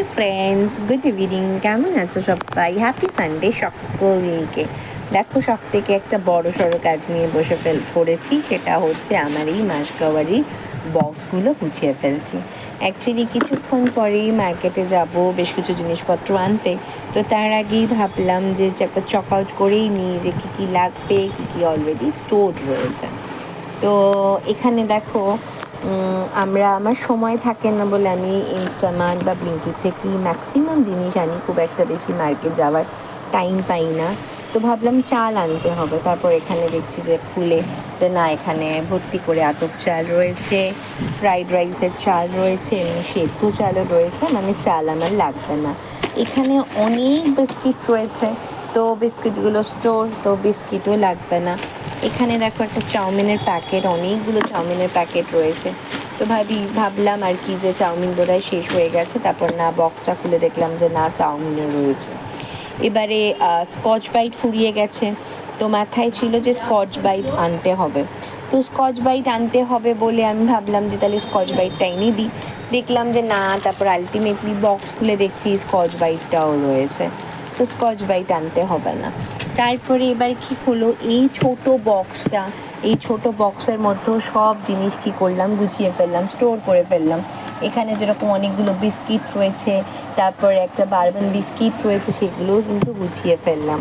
Hi friends good evening কেমন আছো সবাই? হ্যাপি সানডে সকলকে। দেখো, সব থেকে একটা বড় সড়ো কাজ নিয়ে বসে ফেল, পড়েছি, সেটা হচ্ছে আমার এই মাসকাওয়ারির বক্সগুলো গুছিয়ে ফেলছি। অ্যাকচুয়ালি কিছুক্ষণ পরেই মার্কেটে যাব, বেশ কিছু জিনিসপত্র আনতে। তো তার আগেই ভাবলাম যে একটা চক আউট করেই নিই যে কী কী লাগবে, কী কী অলরেডি স্টোর রয়েছে। তো এখানে দেখো আমরা আমার সময় থাকে না বলে আমি ইনস্টামার্ট বা ব্লিঙ্কিট থেকেই ম্যাক্সিমাম জিনিস আনি, খুব একটা বেশি মার্কেট যাওয়ার টাইম পাই না। তো ভাবলাম চাল আনতে হবে। তারপর এখানে দেখছি যে খুলে যে না, এখানে ভর্তি করে আতপ চাল রয়েছে ফ্রাইড রাইসের চাল রয়েছে, এমনি সেদ্ধ চালও রয়েছে মানে চাল আমার লাগবে না। এখানে অনেক বিস্কিট রয়েছে। তো বিস্কিটগুলো স্টোর তো বিস্কিটও লাগবে না। এখানে দেখো একটা চাউমিনের প্যাকেট, অনেকগুলো চাউমিনের প্যাকেট রয়েছে। তো ভাবি, ভাবলাম আর কি যে চাউমিন বোধহয় শেষ হয়ে গেছে, তারপর না বক্সটা খুলে দেখলাম যে না, চাউমিনও রয়েছে। এবারে স্কচ বাইট ফুরিয়ে গেছে। তো মাথায় ছিল যে স্কচ বাইট আনতে হবে। তো স্কচ বাইট আনতে হবে বলে আমি ভাবলাম যে তাহলে স্কচ বাইটটা এনে দিই দেখলাম যে না, তারপর আলটিমেটলি বক্স খুলে দেখছি স্কচ বাইটটাও রয়েছে। তো স্কচ বাইট আনতে হবে না। তারপরে এবার কি হলো? এই ছোট বক্সটা এই ছোট বক্সের মধ্যেও সব জিনিস কি করলাম? গুছিয়ে ফেললাম স্টোর করে ফেললাম। এখানে যেরকম অনেকগুলো বিস্কিট রয়েছে, তারপরে একটা বারবান বিস্কিট রয়েছে, সেগুলোও কিন্তু গুছিয়ে ফেললাম।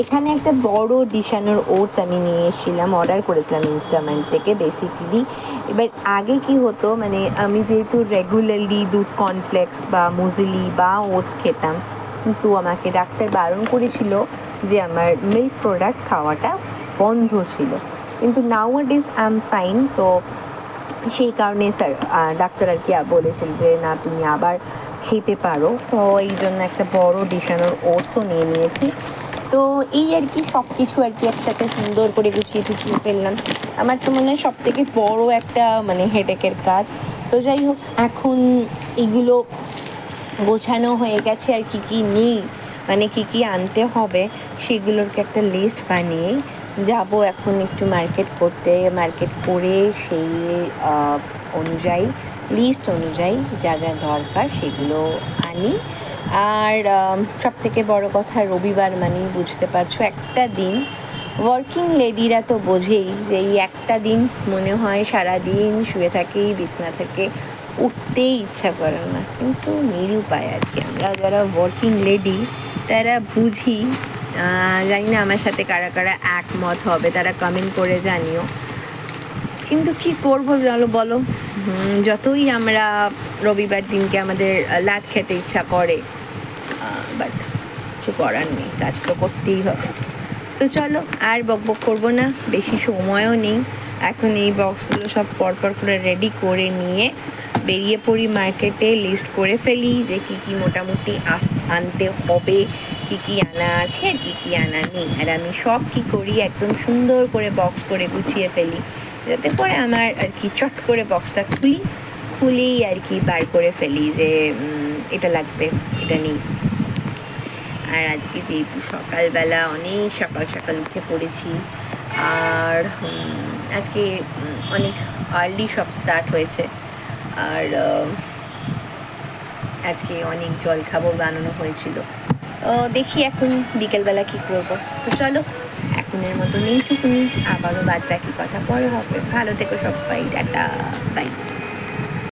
এখানে একটা বড় ডিশানোর ওটস আমি নিয়ে এসেছিলাম অর্ডার করেছিলাম ইনস্টামেন্ট থেকে বেসিক্যালি এবার আগে কি হতো মানে আমি যেহেতু রেগুলারলি দুধ কর্নফ্লেক্স বা মুজিলি বা ওটস খেতাম কিন্তু আমাকে ডাক্তার বারণ করেছিল যে আমার মিল্ক প্রোডাক্ট খাওয়াটা বন্ধ ছিল। কিন্তু now this I am fine তো সেই কারণে স্যার ডাক্তার আর কি বলেছিল যে, না, তুমি আবার খেতে পারো। তো এই জন্য একটা বড় ডিশানোর ওটসও নিয়ে নিয়েছি। তো এই আর কি সব কিছু আর কি একসাথে সুন্দর করে গুছিয়ে টুছিয়ে ফেললাম। আমার তো মনে হয় সব থেকে বড় একটা মানে হেডেকের কাজ। তো যাই হোক, এখন এগুলো গোছানো হয়ে গেছে আর কি কি নেই মানে কি কি আনতে হবে সেগুলোরকে একটা লিস্ট বানিয়ে যাব এখন একটু মার্কেট করতে। মার্কেট করে সেই অনুযায়ী লিস্ট অনুযায়ী যা যা দরকার সেগুলো আনি। আর সব থেকে বড় কথা রবিবার মানেই বুঝতে পারছ একটা দিন। ওয়ার্কিং লেডিরা তো বোঝেই যে এই একটা দিন মনে হয় সারা দিন শুয়ে থাকি বিছনা থেকে উঠতেই ইচ্ছা করে না। কিন্তু নিরুপায় আর কি। আমরা যারা ওয়ার্কিং লেডি তারা বুঝি জানি না আমার সাথে কারা কারা একমত হবে, তারা কমেন্ট করে জানিও। কিন্তু কি করব বলো বলো? যতই আমরা রবিবার দিনকে আমাদের লাত খেতে ইচ্ছা করে বাট কিছু করার নেই, কাজ তো করতেই হবে। তো চলো, আর বক বক করব না, বেশি সময়ও নেই। এখন এই বক্সগুলো সব পরপর করে রেডি করে নিয়ে বেরিয়ে পড়ি মার্কেটে লিস্ট করে ফেলি যে কি কি মোটামুটি আস আনতে হবে, কি কি আনা আছে আর কি কি আনা নেই। আর আমি সব কি করি, একদম সুন্দর করে বক্স করে গুছিয়ে ফেলি। যাতে করে আমার আর কি চট করে বক্সটা খুলি, খুলেই আর কি বার করে ফেলি যে এটা লাগবে, এটা নেই। আর আজকে যেহেতু সকালবেলা অনেক সকাল সকাল উঠে পড়েছি, আর আজকে অনেক আর্লি সব স্টার্ট হয়েছে। আর আজকে অনেক জল জলখাবার বানানো হয়েছিল। দেখি এখন বিকেলবেলা কি করব। তো চলো, এখনের মতন এইটুকুনি। আবারও বাদ বাকি কথা পরে হবে। ভালো থেকো সবাই, টাটা, বাই।